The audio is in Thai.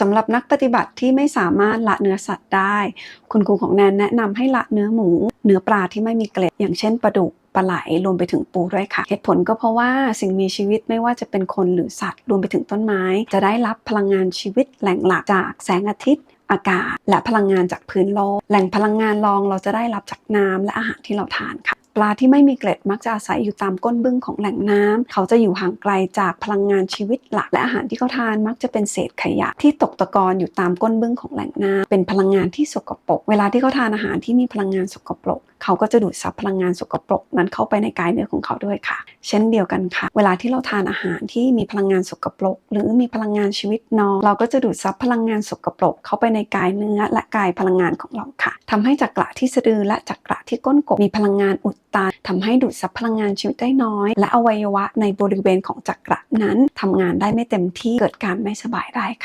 สำหรับนักปฏิบัติที่ไม่สามารถละเนื้อสัตว์ได้ คุณครูของแนนแนะนำให้ละเนื้อหมู เนื้อปลาที่ไม่มีเกล็ด อย่างเช่นปลาดุกปลาไหลรวมไปถึงปูด้วยค่ะ เหตุผลก็เพราะว่าสิ่งมีชีวิตไม่ว่าจะเป็นคนหรือสัตว์ รวมไปถึงต้นไม้ จะได้รับพลังงานชีวิตแหล่งหลักจากแสงอาทิตย์อากาศ และพลังงานจากพื้นโลก แหล่งพลังงานรองเราจะได้รับจากน้ำและอาหารที่เราทานค่ะ ปลาที่ไม่มีเกล็ดมักจะอาศัยอยู่ตามก้นบึ้งของแหล่งน้ำเขาจะอยู่ห่างไกลจากพลังงานชีวิตหลัก และอาหารที่เขาทานมักจะเป็นเศษขยะที่ตกตะกอนอยู่ตามก้นบึ้งของแหล่งน้ำเป็นพลังงานที่สกปรกเวลาที่เขาทานอาหารที่มีพลังงานสกปรก เขาก็จะดูดซับพลังงานสกปรกนั้นเข้าไปในกายเนื้อของเขาด้วยค่ะ เช่นเดียวกันค่ะ เวลาที่เราทานอาหารที่มีพลังงานสกปรก หรือมีพลังงานชีวิตน้อยเราก็จะดูดซับพลังงานสกปรก เข้าไปในกายเนื้อและกายพลังงานของเราค่ะทำให้จักระที่สะดือและจักระที่ก้นกบมีพลังงานอุดตันทำให้ดูดซับพลังงานชีวิตได้น้อย และอวัยวะในบริเวณของจักระนั้นทำงานได้ไม่เต็มที่เกิดการไม่สบายได้ค่ะ